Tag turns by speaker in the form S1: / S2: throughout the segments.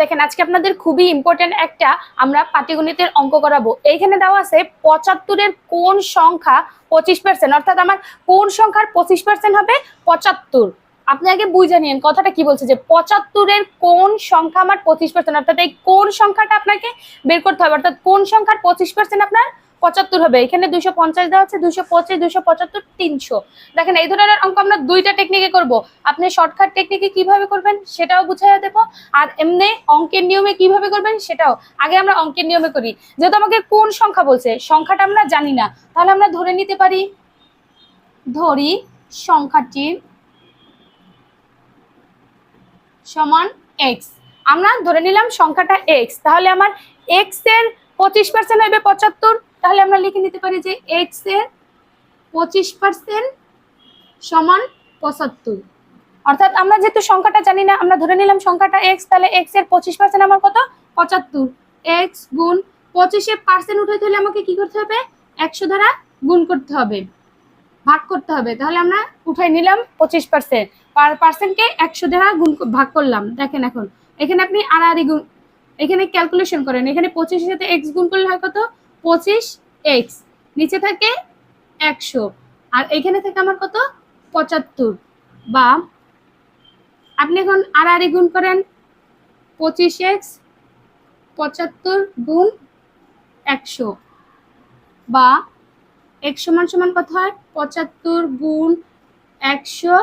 S1: দেখেন, আজকে আপনাদের খুবই ইম্পর্টেন্ট একটা আমরা পাটিগণিতের অঙ্ক করাবো। এইখানে দেওয়া আছে পঁচাত্তরের কোন সংখ্যা পঁচিশ পার্সেন্ট অর্থাৎ আমার কোন সংখ্যার পঁচিশ পার্সেন্ট হবে? পঁচাত্তর। আপনি আগে বুঝে নিন, কথাটা কি বলছে যে পঁচাত্তরের কোন সংখ্যা আমার পঁচিশ পার্সেন্ট অর্থাৎ এই কোন সংখ্যাটা আপনাকে বের করতে হবে, অর্থাৎ কোন সংখ্যার পঁচিশ পার্সেন্ট আপনার পঁচাত্তর হবে। এখানে দুইশো পঞ্চাশ দেওয়া আছে, দুইশো পঁচিশ, দুইশো পঁচাত্তর, তিনশো। দেখেন, এই ধরনের অঙ্ক আমরা দুইটা টেকনিকে করব। আপনি শর্টকাট টেকনিকে কীভাবে করবেন সেটাও বুঝাইয়া দেবো, আর এমনি অঙ্কের নিয়মে কীভাবে করবেন সেটাও। আগে আমরা অঙ্কের নিয়মে করি। যেহেতু আমাকে কোন সংখ্যা বলছে, সংখ্যাটা আমরা জানি না, তাহলে আমরা ধরে নিতে পারি। ধরি সংখ্যাটির সমান এক্স আমরা ধরে নিলাম সংখ্যাটা এক্স তাহলে আমার এক্সের পঁচিশ পার্সেন্ট হবে পঁচাত্তর তাহলে আমরা লিখে নিতে পারি যে এক্সের পঁচিশ পার্সেন্ট সমান পঁচাত্তর। অর্থাৎ আমরা যেহেতু সংখ্যাটা জানি না, আমরা ধরে নিলাম সংখ্যাটা এক্স তাহলে এক্সের পঁচিশ পার্সেন্ট আমার কত? পঁচাত্তর। এক্স গুণ পঁচিশে পার্সেন্ট উঠাইতে হলে আমাকে কি করতে হবে? একশো দ্বারা গুণ করতে হবে। ভাগ করতে হবে। তাহলে আমরা উঠাই নিলাম পঁচিশ পার্সেন্ট পার পার্সেন্টকে একশো দ্বারা গুণ ভাগ করলাম। দেখেন এখন, এখানে আপনি আড়াআড়ি গুণ এখানে ক্যালকুলেশন করেন। এখানে পঁচিশের সাথে এক্স গুণ করলে হয় কত? পঁচিশ এক্স নিচে থাকে একশো। আর এখানে থাকে আমার কত? পঁচাত্তর। বা আপনি এখন আড়াআড়ি গুণ করেন। পঁচিশ এক্স পঁচাত্তর গুণ একশো। বা এক সমান সমান কত হয়? পঁচাত্তর গুণ একশো।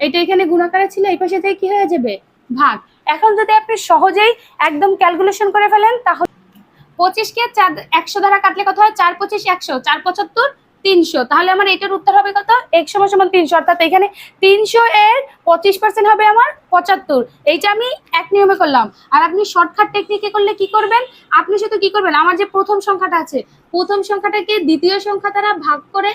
S1: এটা এখানে গুণাকারে ছিল, এই পাশে থেকে কি হয়ে যাবে? ভাগ। এখন যদি আপনি সহজেই একদম ক্যালকুলেশন করে ফেলেন, তাহলে পঁচিশকে চার, একশো দ্বারা কাটলে কত হয়? চার পঁচিশ, একশো। চার পঁচাত্তর, তিনশো। তাহলে আমার এটার উত্তর হবে কত? একশো সমান তিনশো। অর্থাৎ এখানে তিনশো এর পঁচিশ পার্সেন্ট হবে আমার পঁচাত্তর। এইটা আমি এক নিয়মে করলাম। আর আপনি শর্টকাট টেকনিকে করলে কি করবেন? আপনি শুধু কি করবেন? আমার যে প্রথম সংখ্যাটা আছে, প্রথম সংখ্যাটাকে দ্বিতীয় সংখ্যা দ্বারা ভাগ করে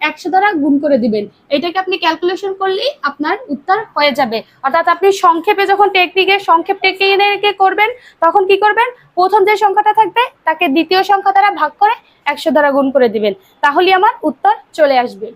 S1: একশো দ্বারা গুণ করে দিবেন। এটাকে আপনি ক্যালকুলেশন করলেই আপনার উত্তর হয়ে যাবে। অর্থাৎ আপনি সংক্ষেপে যখন টেকনিকে সংক্ষেপ টেকনিকে করবেন, তখন কি করবেন? প্রথম যে সংখ্যাটা থাকবে, তাকে দ্বিতীয় সংখ্যা দ্বারা ভাগ করে একশো দ্বারা গুণ করে দিবেন। তাহলে আমার উত্তর চলে আসবে।